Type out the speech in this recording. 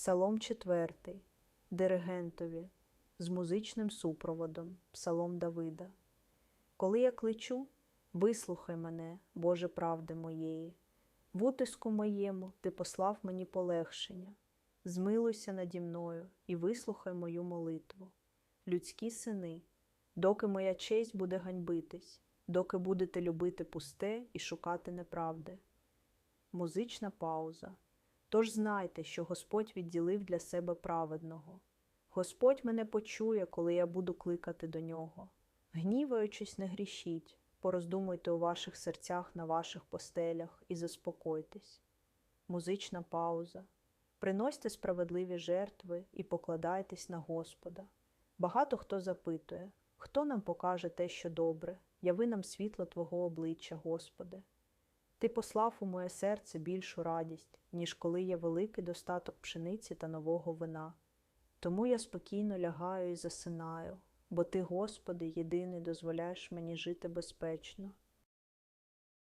Псалом 4. Диригентові з музичним супроводом Псалом Давида. Коли я кличу, вислухай мене, Боже правди моєї. В утиску моєму ти послав мені полегшення. Змилуйся наді мною і вислухай мою молитву. Людські сини, доки моя честь буде ганьбитись, доки будете любити пусте і шукати неправди. Музична пауза. Тож знайте, що Господь відділив для себе праведного. Господь мене почує, коли я буду кликати до нього. Гніваючись, не грішіть, пороздумуйте у ваших серцях на ваших постелях і заспокойтесь. Музична пауза. Приносьте справедливі жертви і покладайтесь на Господа. Багато хто запитує, хто нам покаже те, що добре, яви нам світло Твого обличчя, Господи. Ти послав у моє серце більшу радість, ніж коли є великий достаток пшениці та нового вина. Тому я спокійно лягаю і засинаю, бо Ти, Господи, єдиний дозволяєш мені жити безпечно.